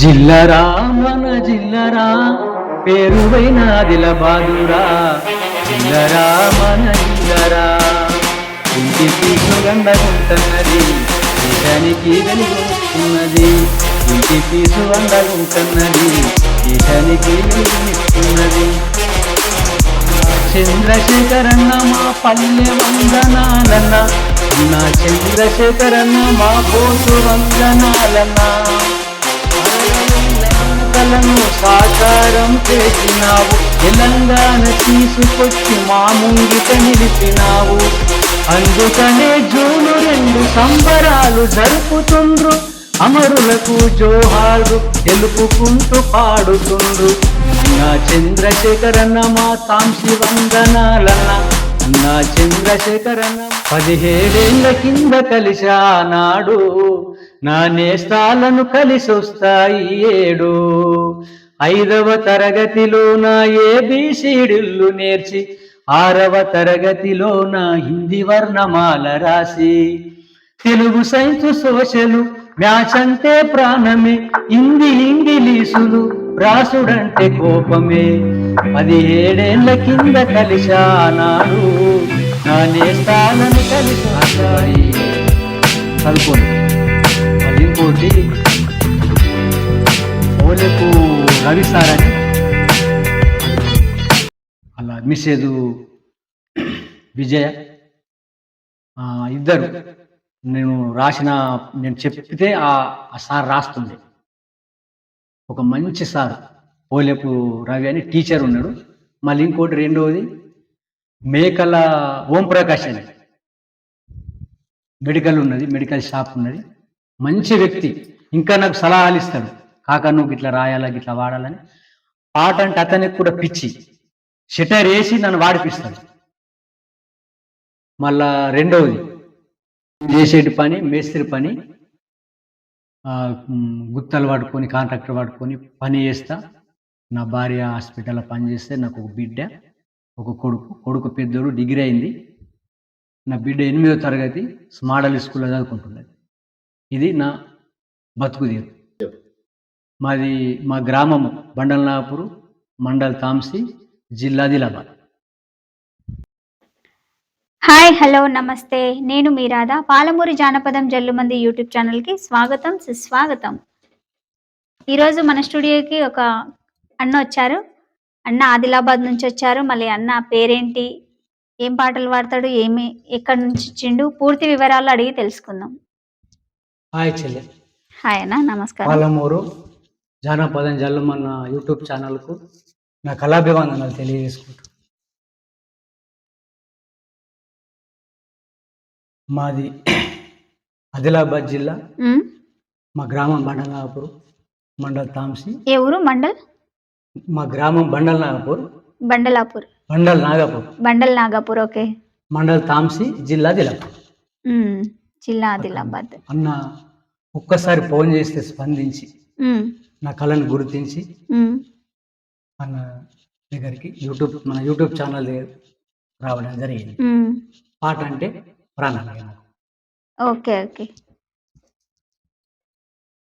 జిల్లరా మన జిల్లరా పేరువైన దిలబాదురా జిల్లరా మన జిల్లరా ఇంటికి సుగంధగుంటున్నది దేశానికి వెలుగుతున్నది ఇంటికి సుగంధగుంటున్నది దేశానికి వెలుగుతున్నది చంద్రశేఖరన్న మా పల్లె వందనాలన్న. నా చంద్రశేఖరన్న మా పోసు వందనాలన్నా. కలను సాకారం చేసినావు. తెలంగాణ తీసుకొచ్చి మా ముంగిట నిలిపినావు. అందుకనే జూను రెండు సంబరాలు జరుపుతుండ్రు. అమరులకు జోహారు తెలుపుకుంటూ పాడుతుండ్రు. నా చంద్రశేఖరన్న మా తాంసి వందనాలన్న నా చంద్రశేఖరన్న పదిహేడేళ్ళ కింద కలిశానాడు నా నేస్తాలను కలిసొస్తాయి ఏడు. ఐదవ తరగతిలో నా ఏబిసిడిల్లు నేర్చి ఆరవ తరగతిలో నా హిందీ వర్ణమాల రాసి. తెలుగు సైన్స్ సోషలు మ్యాచ్ అంటే ప్రాణమే హిందీ ఇంగిలీసులు రాసుడంటే కోపమే. పదిహేడేళ్ళ కింద కలిశానాడు నా నేస్తాలను కలుపుకోండి మళ్ళీ ఇంకోటి ఓలేపు రవి సార్ అని అలా మిసేదు విజయ ఇద్దరు నేను రాసిన నేను చెప్తే ఆ ఆ సార్ రాస్తుంది. ఒక మంచి సార్ ఓలేపు రవి అని టీచర్ ఉన్నాడు. మళ్ళీ ఇంకోటి రెండవది మేకల ఓం ప్రకాష్ అని. మెడికల్ ఉన్నది మెడికల్ షాప్ ఉన్నది. మంచి వ్యక్తి ఇంకా నాకు సలహాలు ఇస్తాడు. కాక నువ్వు ఇట్లా రాయాలా ఇట్లా వాడాలని పాట అంటే అతనికి కూడా పిచ్చి. షటర్ వేసి నన్ను వాడిపిస్తాడు. మళ్ళా రెండవది చేసేటి పని మేస్త్రి పని గుత్తలు పట్టుకొని కాంట్రాక్టర్ పట్టుకొని పని చేస్తా. నా భార్య హాస్పిటల్లో పని చేస్తే నాకు ఒక బిడ్డ ఒక కొడుకు కొడుకు పెద్దోడు డిగ్రీ అయింది. నా బిడ్డ ఎనిమిదో తరగతి స్మాడల్ స్కూల్లో చదువుకుంటున్నది ఇది నా బతుకు తీరు. మాది మా గ్రామము బండల్నాపురు మండల్ తాంసి జిల్లా దిలాబాద్. హాయ్ హలో నమస్తే. నేను మీ రాధా. పాలమూరి జానపదం జల్లుమంది యూట్యూబ్ ఛానల్కి స్వాగతం సుస్వాగతం. ఈరోజు మన స్టూడియోకి ఒక అన్న వచ్చారు. అన్న ఆదిలాబాద్ నుంచి వచ్చారు. మళ్ళీ అన్న పేరేంటి? ఏం పాటలు పాడతాడు ఏమి ఎక్కడి నుంచి ఇచ్చిండు పూర్తి వివరాలు అడిగి తెలుసుకుందాం. హాయ్ చెల్లె. హాయ్ అన్న నమస్కారం. పాలమూరు జానపదం జల్లమన్న యూట్యూబ్ ఛానల్కు నా కళాభివందనాలు తెలియజేసుకుంటూ. మాది ఆదిలాబాద్ జిల్లా. ఉమ్, మా గ్రామం బండలనాగపూర్ మండల్ తాంసి. ఏ ఊరు మండల్? మా గ్రామం బండల్ నాగపూర్ బండలాపూర్. బండల్ నాగపూర్. బండల్ నాగపూర్ ఓకే. మండల్ తాంసి జిల్లా ఆదిలాబాద్ ఉమ్, జిల్లా ఆదిలాబాద్ అన్న ఒక్కసారి ఫోన్ చేస్తే స్పందించి నా కళను గుర్తించి అన్న దగ్గరికి యూట్యూబ్ మన యూట్యూబ్ ఛానల్ దగ్గర రావడం జరిగింది. పాట అంటే ప్రాణం. Okay okay.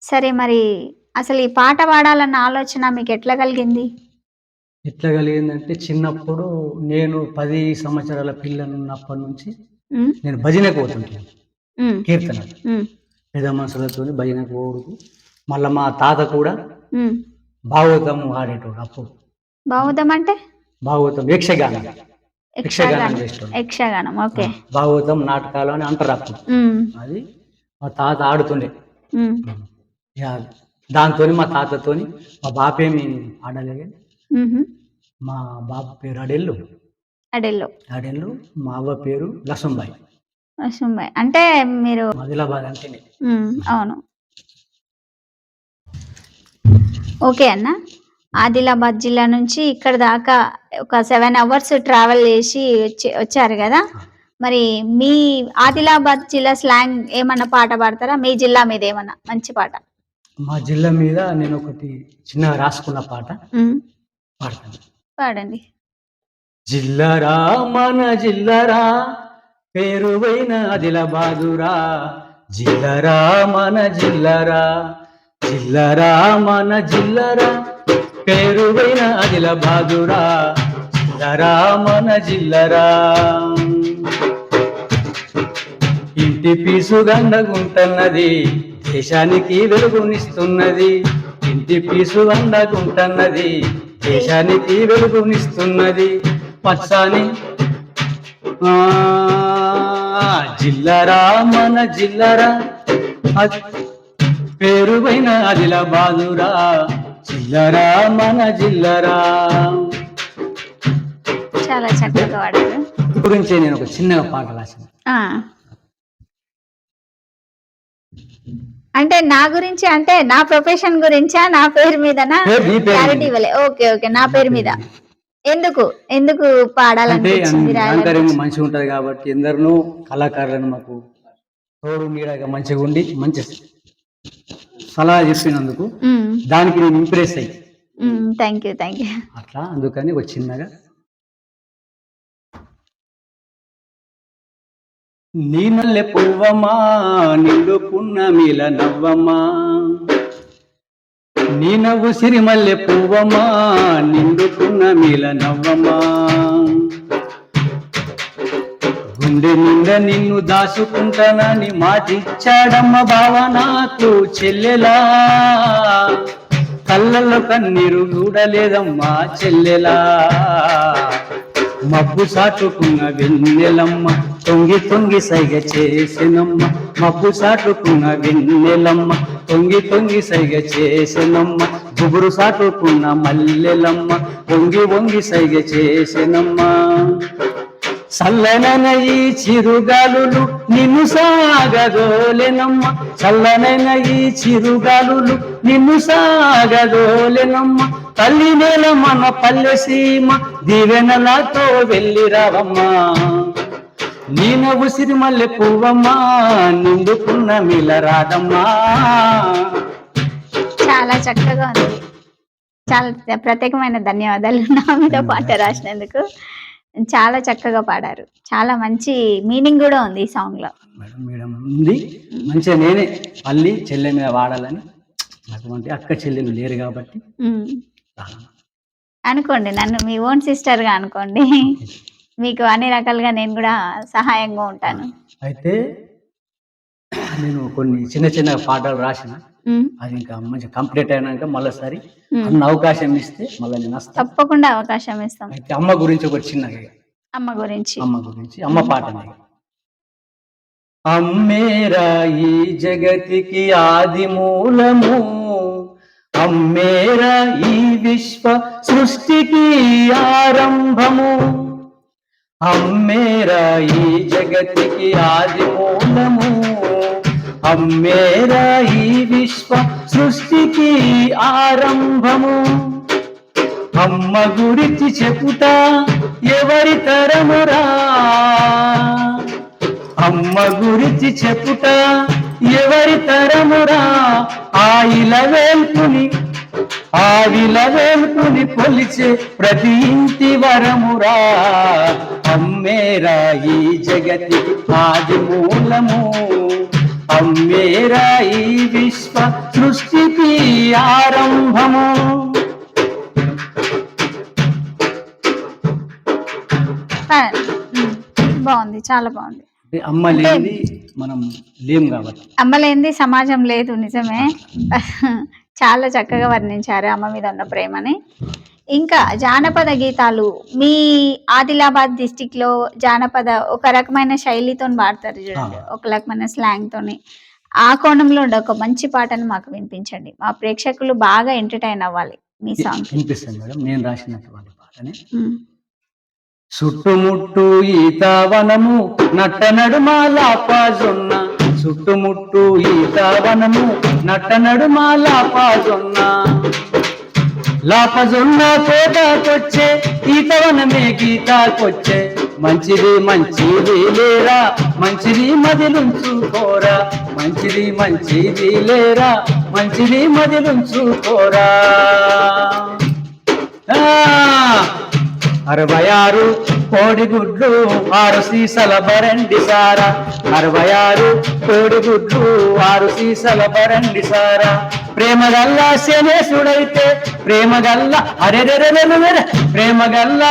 సరే మరి అసలు ఈ పాట పాడాలన్న ఆలోచన మీకు ఎట్లా కలిగింది? ఎట్లా కలిగిందంటే చిన్నప్పుడు నేను పది సంవత్సరాల పిల్లలున్నప్పటి నుంచి నేను భజనకు పోతుంటాను కీర్తన. పెద్ద మనుషులతో భజనకు పోడుకు మళ్ళీ మా తాత కూడా. భాగవతం ఆడేటోడు అప్పుడు. బావుదం అంటే? భాగవతం యక్షగానం. యక్షగానం యక్షగానం. ఓకే. భాగవతం నాటకాలు అని అంటారు అప్పుడు. ఉమ్, అది మా తాత ఆడుతుండే. ఉమ్, ఇక దాంతోని మా తాతతోని మా బాపేమి ఆడలే మా బాబు పేరు అడెల్లు. అడెల్లో. అడెల్లు మా అవ్వ పేరు లక్ష్మబాయి వసుంబాయ్ అంటే మీరు ఆదిలాబాద్ అంటేనే. ఉమ్, అవును. ఓకే అన్న. ఆదిలాబాద్ జిల్లా నుంచి ఇక్కడ దాకా ఒక సెవెన్ అవర్స్ ట్రావెల్ చేసి వచ్చి వచ్చారు కదా? మరి మీ ఆదిలాబాద్ జిల్లా స్లాంగ్ ఏమన్నా పాట పాడతారా? మీ జిల్లా మీద ఏమన్నా మంచి పాట? మా జిల్లా మీద నేను ఒకటి చిన్నగా రాసుకున్న పాట. పాడండి. జిల్లరా మన జిల్లరా పేరువైన ఆదిలాబాదురా జిల్లరా మన జిల్లరా జిల్లరా మన జిల్లరా పేరువైన ఆదిలాబాదురా జిల్లరా మన జిల్లరా ఇంటి పీసు గండగుంటన్నది దేశానికి వెలుగునిస్తున్నది. ఇంటి పీసు గండగుంటన్నది దేశానికి వెలుగునిస్తున్నది పచ్చాని ఆ, జిల్లరా మన జిల్లరా. అది పేరువైన ఆదిలాబాదురా. జిల్లరా మన జిల్లరా. చాలా చక్కగా పాడారు. గురించే నేను ఒక చిన్నగా పాట రాశాను. అంటే నా గురించి అంటే నా ప్రొఫెషన్ గురించా? నా పేరు మీదనా? క్లారిటీ. ఇవ్వలే. Okay okay. నా పేరు మీద. ఎందుకు? ఎందుకు పాడాలనిపించింది రాయాలనిపించింది? మంచిగా ఉంటది కాబట్టి ఎందరినో కళాకారులను మాకు తోడు నీడగా మంచిగా ఉండి మంచి సలహా చెప్పినందుకు దానికి నేను ఇంప్రెస్ అయ్యి. థ్యాంక్ యూ థ్యాంక్ యూ అట్లా అందుకని ఒక నీ మల్లె పువ్వమా నిండు పున్నమిల నవ్వమా. నీ నవ్వు సిరిమల్లె పువ్వమా నిండు పున్నమిల నవ్వమా. గుండె నిండా నిన్ను దాచుకుంటానని మాటిచ్చాడమ్మ బావ నాకు చెల్లెలా. కళ్ళల్లో కన్నీరు చూడలేదమ్మా చెల్లెలా. మబ్బు సాటుకున్న వెన్నెలమ్మ తొంగి తొంగి సైగ చేసినమ్మ. మబ్బు సాటుకున్న వెన్నెలమ్మ తొంగి తొంగి సైగ చేసినమ్మ. గుబురు సాటుకున్న మల్లెలమ్మ వంగి వంగి సైగ చేసినమ్మ. చల్లనన ఈ చిరుగాలులు నిన్ను సాగదోలెనమ్మ. చల్లనన ఈ చిరుగాలులు నిన్ను సాగదోలెనమ్మ. తల్లి నేల మన పల్లె సీమ దీవెనలతో వెళ్ళిరావమ్మా నీన ఉసిరి మల్లె పువ్వమ్మా నిండుకున్న మిల రాదమ్మా. చాలా చక్కగా ఉంది. చాలా ప్రత్యేకమైన ధన్యవాదాలు. నా మీద పాట రాసినందుకు. చాలా చక్కగా పాడారు. చాలా మంచి మీనింగ్ కూడా ఉంది ఈ సాంగ్లో మేడం మేడం ఉంది. మంచిగా నేనే మళ్ళీ వాడాలని అటువంటి అక్క చెల్లెలు లేరు కాబట్టి. అనుకోండి నన్ను మీ ఓన్ సిస్టర్గా అనుకోండి. మీకు అన్ని రకాలుగా నేను కూడా సహాయంగా ఉంటాను. అయితే నేను కొన్ని చిన్న చిన్న పాటలు రాసిన. అది ఇంకా మంచి కంప్లీట్ అయినాక మళ్ళీసారి. అన్న అవకాశం ఇస్తే మళ్ళీ నేను వస్తాను తప్పకుండా అవకాశం ఇస్తాం. అయితే అమ్మ గురించి ఒక చిన్నగా ఇక. అమ్మ గురించి. అమ్మ గురించి అమ్మ పాట అమ్మేరా ఈ జగతికి ఆది మూలము. అమ్మేరా ఈ విశ్వ సృష్టికి ఆరంభము. అమ్మేరా ఈ జగతికి ఆది మూలము. అమ్మేరా ఈ విశ్వ సృష్టికి ఆరంభము. అమ్మ గురించి చెప్పుతా ఎవరి తరమురా? అమ్మ గురించి చెప్పుతా ఎవరి తరమురా? ఆ ఇలవేల్పుని ఆ విలవేల్పుని పొలిచే ప్రతి ఇంటి వరమురా. అమ్మేరా ఈ జగతి ఆది మూలము. అమ్మేరా ఈ విశ్వ సృష్టికి ఆరంభము. బాగుంది చాలా బాగుంది. అమ్మ లేనిది మనం లేం కాబట్టి. అమ్మ లేనిది సమాజం లేదు నిజమే. చాలా చక్కగా వర్ణించారు అమ్మ మీద ఉన్న ప్రేమని. ఇంకా జానపద గీతాలు మీ ఆదిలాబాద్ డిస్టిక్లో జానపద ఒక రకమైన శైలితో పాడతారు చూడండి. ఒక రకమైన స్లాంగ్ తోని ఆ కోణంలో ఉండే ఒక మంచి పాటను మాకు వినిపించండి. మా ప్రేక్షకులు బాగా ఎంటర్టైన్ అవ్వాలి మీ సాంగ్ వినిపిస్తుంది మేడం. నేను రాసినటువంటి పాటని. చుట్టుముట్టు ఈతావనము నట్ట నడుమ లాపాజొన్న చుట్టుముట్టు ఈతావనము నట్ట లాపజున్న లాపజొన్న కోటాకొచ్చే ఈతవనమే గీతాకొచ్చే. మంచిది మంచిది లేరా మంచిది మదిలుంచుకోరా మంచిది మంచిది లేరా మంచిది మదిలుంచుకోరా అరవై ఆరు కోడిగుడ్లు ఆరు సీసల బరండి సారా. అరవై ఆరు కోడిగుడ్లు ఆరు సీసల బరండి సారా. ప్రేమగల్ల శనేశుడైతే ప్రేమగల్ల అరెరెరెరెరెరె ప్రేమ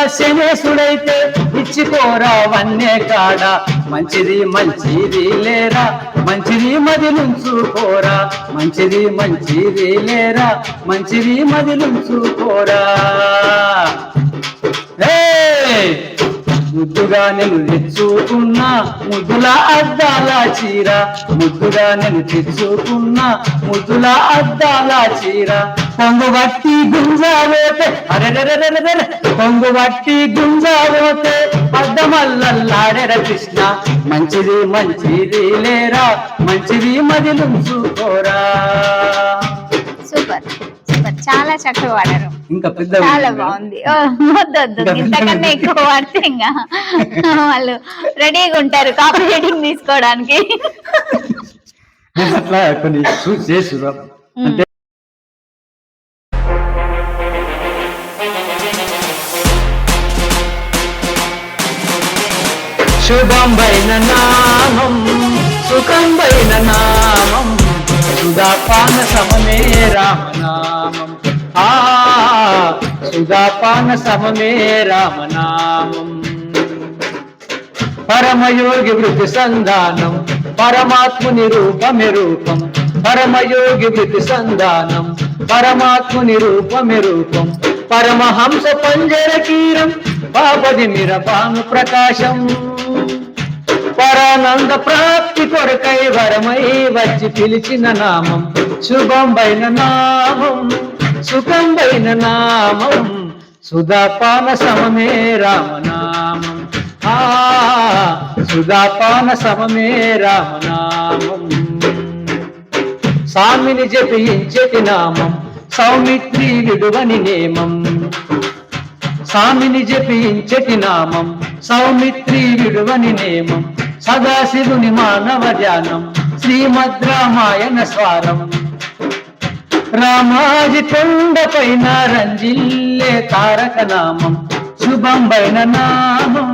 శనేశుడైతే ఇచ్చిపోరా వన్నే కాడ. మంచిది మంచిది లేరా మంచిది మది నుంచుకోరా మంచిది మంచిది లేరా మంచిది మది నుంచుకోరా ఏ ముద్దుగా నేను తెచ్చుకున్నా ముద్దుల అద్దాల చీర. ముద్దుగా నేను తెచ్చుకున్నా ముద్దుల అద్దాల చీర. పొంగు బట్టి గుంజావోతే అరెరెరెరెరెరె పొంగు బట్టి గుంజావోతే అద్దమల్లల్లాడెర కృష్ణ. మంచిది మంచిది లేరా మంచిది మదిలుంచుకోరా చూకోరా సూపర్. చాలా చక్కగా పాడారు ఇంకా పెద్ద చాలా బాగుంది. ఓ, వద్దు వద్దు. ఇంకా ఇంతకన్నా ఎక్కువ పాడితే ఇంకా వాళ్ళు రెడీగా ఉంటారు కాపీ రేటింగ్ తీసుకోవడానికి. అట్లా కొన్ని చూసి చేసి అంటే శుభం వైన నామం సుఖం వైన నామం సుధాపాన సమమే రామనామం ఆ సుధాపాన సమమే రామనామం. పరమయోగి వృద్ధి సంధానం పరమాత్ముని రూపమే రూపం. పరమయోగి వృద్ధి సంధానం పరమాత్ముని రూపమే రూపం. పరమహంస పంజర కీరం పాపది మిర భాను ప్రకాశం. పరానంద ప్రాప్తి కొరకై వరమై వచ్చి పిలిచిన నామం శుభం నామం. సుఖంబైన నామం సుధాపాన సమమే రామనామం. ఆ సుధాపాన సమమే రామనామం. సామిని జపించటి నామం సౌమిత్రి విడువని నేమం. సామిని జపించటి నామం సౌమిత్రి విడువని నేమం. సదాశివుని మానవ ధ్యానం శ్రీమద్ రామాయణ స్వారం. రామాజి కొండపైన రంజిల్లే తారక నామం శుభం వైన నామం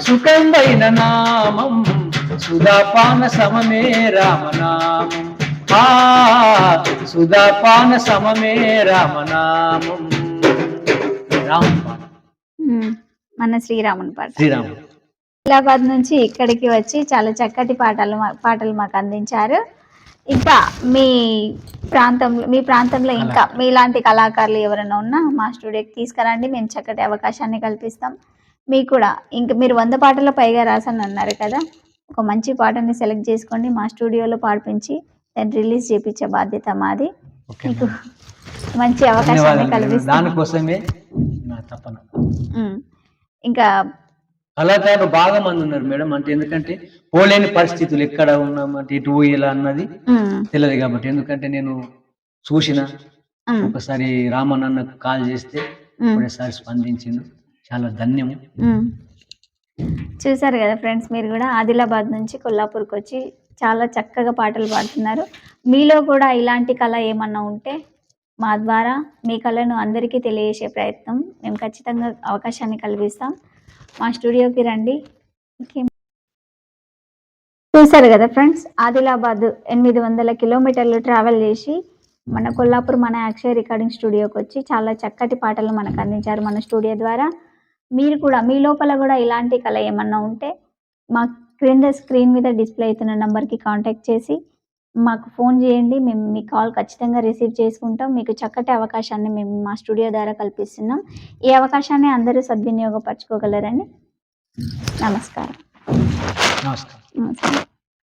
సుఖం వైన నామం సుధాపాన సమమే రామనామం. ఆ సుధాపాన సమమే రామనామం. మన శ్రీరాముని పాట. శ్రీరామ్ హైదరాబాద్ నుంచి ఇక్కడికి వచ్చి చాలా చక్కటి పాటలు పాటలు మాకు అందించారు. ఇంకా మీ ప్రాంతంలో మీ ప్రాంతంలో ఇంకా మీలాంటి కళాకారులు ఎవరైనా ఉన్నా మా స్టూడియోకి తీసుకురండి మేము చక్కటి అవకాశాన్ని కల్పిస్తాం. మీకు కూడా ఇంకా మీరు వంద పాటల పైగా రాసని అన్నారు కదా ఒక మంచి పాటని సెలెక్ట్ చేసుకోండి మా స్టూడియోలో పాడిపించి దాన్ని రిలీజ్ చేపించే బాధ్యత మాది. మీకు మంచి అవకాశాన్ని. కల్పిస్తాం. దానికోసమే నా కళాకారులు బాగా మంది ఉన్నారు మేడం. అంటే ఎందుకంటే పోలేని పరిస్థితులు ఎక్కడ ఉన్నాం అంటే ఇటు పోయేలా అన్నది తెలియదు కాబట్టి. ఎందుకంటే నేను చూసిన ఒకసారి రామన్న కాల్ చేస్తే. ఒకసారి స్పందించిండు. చాలా ధన్యము. చూసారు కదా ఫ్రెండ్స్ మీరు కూడా ఆదిలాబాద్ నుంచి కొల్లాపూర్కి వచ్చి చాలా చక్కగా పాటలు పాడుతున్నారు. మీలో కూడా ఇలాంటి కళ ఏమన్నా ఉంటే మా ద్వారా మీ కళను అందరికీ తెలియజేసే ప్రయత్నం. మేము ఖచ్చితంగా అవకాశాన్ని కల్పిస్తాం. మా స్టూడియోకి రండి. ఓకే. చూసారు కదా ఫ్రెండ్స్ ఆదిలాబాద్ ఎనిమిది వందల కిలోమీటర్లు ట్రావెల్ చేసి మన కొల్లాపూర్ మన యాక్షయ రికార్డింగ్ స్టూడియోకి వచ్చి చాలా చక్కటి పాటలు మనకు అందించారు మన స్టూడియో ద్వారా. మీరు కూడా మీ లోపల కూడా ఇలాంటి కళ ఏమన్నా ఉంటే మా క్రింద స్క్రీన్ మీద డిస్ప్లే అవుతున్న నెంబర్కి కాంటాక్ట్ చేసి మాకు ఫోన్ చేయండి మేము మీ కాల్ ఖచ్చితంగా రిసీవ్ చేసుకుంటాం. మీకు చక్కటి అవకాశాన్ని మేము మా స్టూడియో ద్వారా కల్పిస్తున్నాం. ఈ అవకాశాన్ని అందరూ సద్వినియోగపరచుకోగలరని నమస్కారం. నమస్కారం.